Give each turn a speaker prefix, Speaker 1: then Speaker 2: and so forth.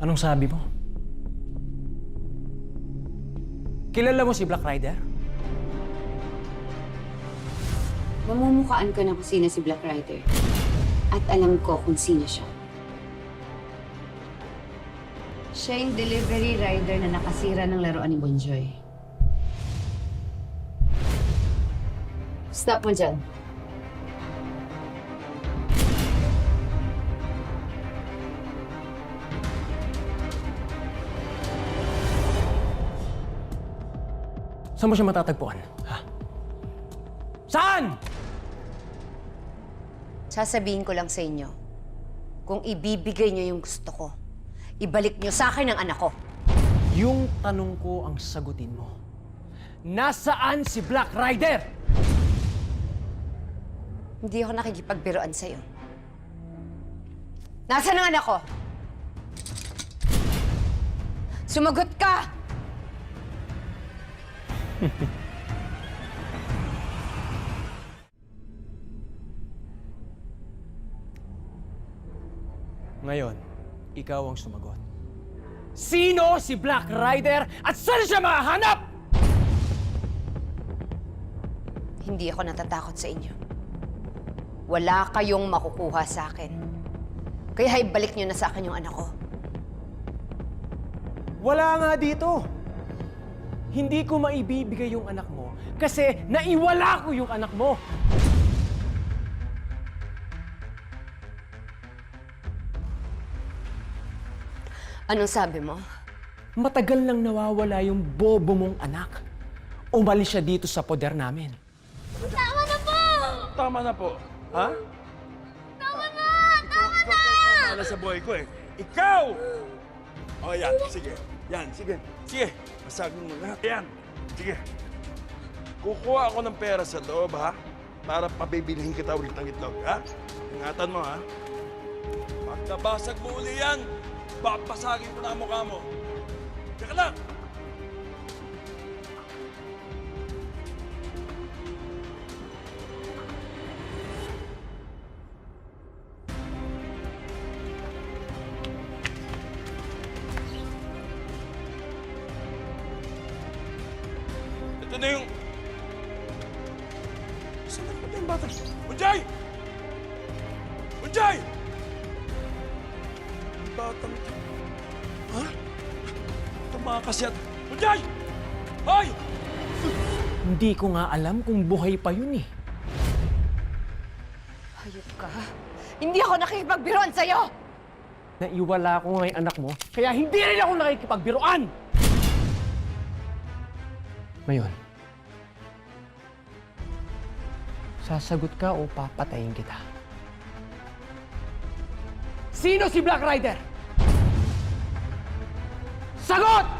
Speaker 1: Anong sabi mo? Kilala mo si Black Rider?
Speaker 2: Mamumukaan ko na kung sino si Black Rider. At alam ko kung sino siya. Siya yung delivery rider na nakasira ng laruan ni Bonjoy. Stop mo dyan.
Speaker 1: Saan mo siya matatagpuan? Ha? Saan?
Speaker 2: Sasabihin ko lang sa inyo, kung ibibigay niyo yung gusto ko, ibalik niyo sa akin ang anak ko.
Speaker 1: Yung tanong ko ang sagutin mo. Nasaan si Black Rider?
Speaker 2: Hindi ako nakikipagbiroan sa'yo. Nasaan ang anak ko? Sumagot ka!
Speaker 1: Ngayon, ikaw ang sumagot. Sino si Black Rider at saan siya mahanap?
Speaker 2: Hindi ako natatakot sa inyo. Wala kayong makukuha sa akin. Kaya ibalik niyo na sa akin yung anak ko.
Speaker 1: Wala nga dito. Hindi ko maibibigay yung anak mo kasi naiwala ko yung anak mo.
Speaker 2: Anong sabi mo?
Speaker 1: Matagal nang nawawala yung bobo mong anak. Umalis siya dito sa poder namin.
Speaker 3: Tama na po. Ha? Tama na! Tama na! Ikaw sa buhay ko eh. Ikaw! O yan, sige. Yan, sige. Sige, masagin mo lahat. Yan, sige. Kukuha ako ng pera sa loob, ha? Para pabibilihin kita ulit ng itlog, ha? Ingatan mo, ha? Pag nabasag mo uli yan, papasagin ko na ang mukha mo. Teka lang! Ito na yung... Saan na yung bata? Unjay! Unjay! Ang batang ito. Ha? Tumakas yan. Unjay! Hoy!
Speaker 1: Hindi ko nga alam kung buhay pa yun eh.
Speaker 2: Hayop ka. Hindi ako nakikipagbiroan sa'yo!
Speaker 1: Naiwala ko nga yung anak mo, kaya hindi rin ako nakikipagbiruan! Ngayon, sasagot ka o papatayin kita? Sino si Black Rider? Sagot!